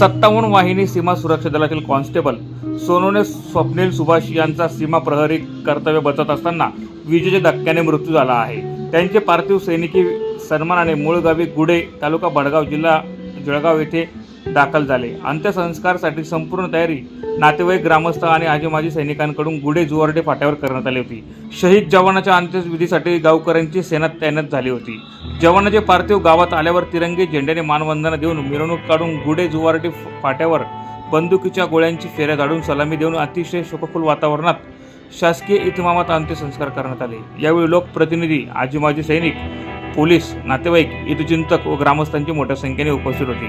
सत्तावन्न वाहिनी सीमा सुरक्षा दलातील कॉन्स्टेबल सोनूने स्वप्नील सुभाष यांचा सीमा प्रहरी कर्तव्य बचत असताना विजेच्या धक्क्याने मृत्यू झाला आहे. त्यांचे पार्थिव सैनिकी सन्मानाने मूळ गावी गुडे तालुका बडगाव जिल्हा जळगाव येथे दाखल झाले. अंत्यसंस्कारसाठी संपूर्ण तयारी नातेवाईक ग्रामस्थ आणि आजी माजी सैनिकांकडून गुडे जुवारडे फाट्यावर करण्यात आली होती. शहीद जवानाच्या अंत्यविधीसाठी गावकऱ्यांची सेना तैनात झाली होती. जवानाचे पार्थिव गावात आल्यावर तिरंगी झेंड्याने मानवंदना देऊन मिरवणूक काढून गुडे जुवारडे फाट्यावर बंदुकीच्या गोळ्यांची फेऱ्या धाडून सलामी देऊन अतिशय शोकफुल वातावरणात शासकीय इतमामात अंत्यसंस्कार करण्यात आले. यावेळी लोकप्रतिनिधी आजी माजी सैनिक पोलीस नातेवाईक हितचिंतक व ग्रामस्थांची मोठ्या संख्येने उपस्थित होती.